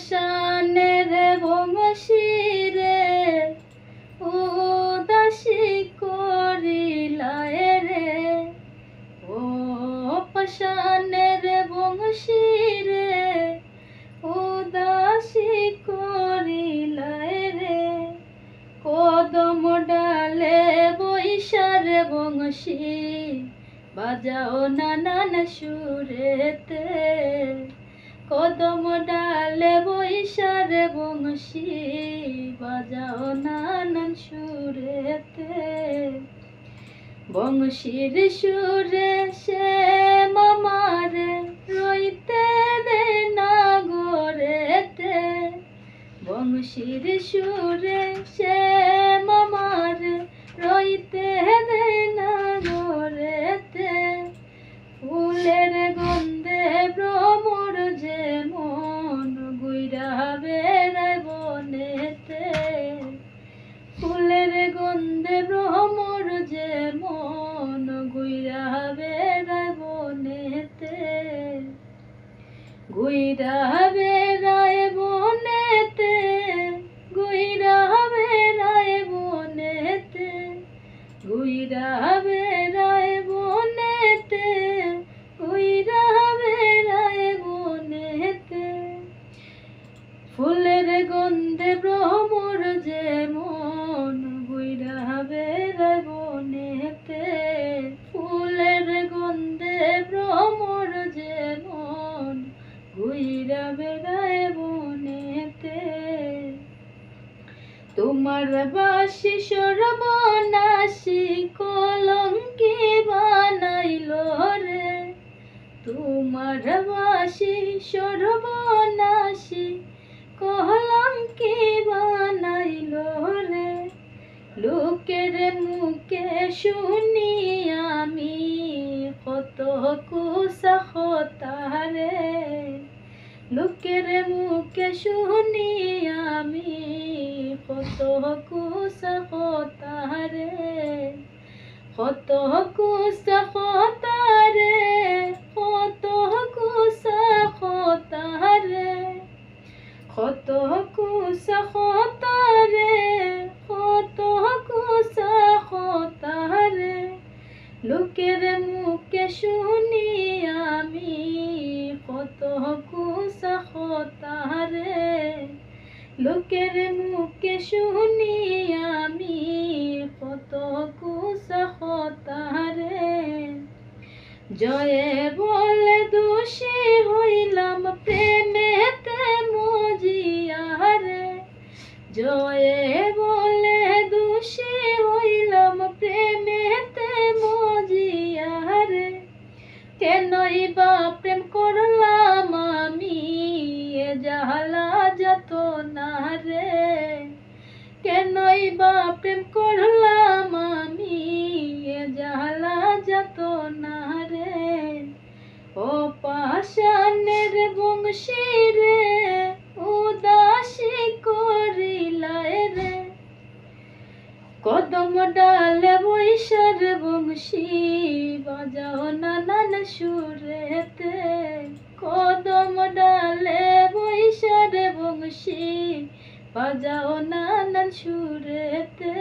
পাশানের বংশীরে উদাসী করিলায় রে ও পাশানের বংশীরে উদাসী করিলায় রে কদম ডালে বৈশার বংশী, বাজাও নানান সুরেতে। কদম ডালে বৈশার বংশি বাজাও নানান সুরেতে। বংশীর সুরে সে মামারে রইতে দে না গোরেতে বংশীর সুরে ফুলের গন্ধে ভ্রমর যে মন গুইরা বেড়ায় বনেতে গুইরা তোমার বাসি সর্বনাশী কলঙ্কি বানাইল রে। তোমার বাসি সর্বনাশী কলঙ্কি বানাইল রে। লোকের মুখে শুনি আমি কত কুসা হতারে লোকের মুখে শুনি কত কুসা হতারে কত কুসা হতারে কত কুসা হতারে কত কুসা হতারে কত কুসা হতারে লোকের মুখে শুনি আমি কত কুসা হতারে লোকের মুখে শুনি আমি কত কুসা হতারে জয়ে বলে দোষী হইলাম প্রেমেতে মজিয়ারে। জয়ে বলে দোষী হইলাম প্রেমেতে মজিয়ারে। কেনই বা প্রেম করলাম আমি, এ জাহালা যত না রে। কেনই বা প্রেম করলাম আমি? এ জাহালা যত না রে। ও পাশানের বংশী রে উদাসী করিলায় রে। কদম ডালে বৈশার বংশী, বাজাও নানান সুরেতে। কদম ডালে বাজাও নানান সুরেতে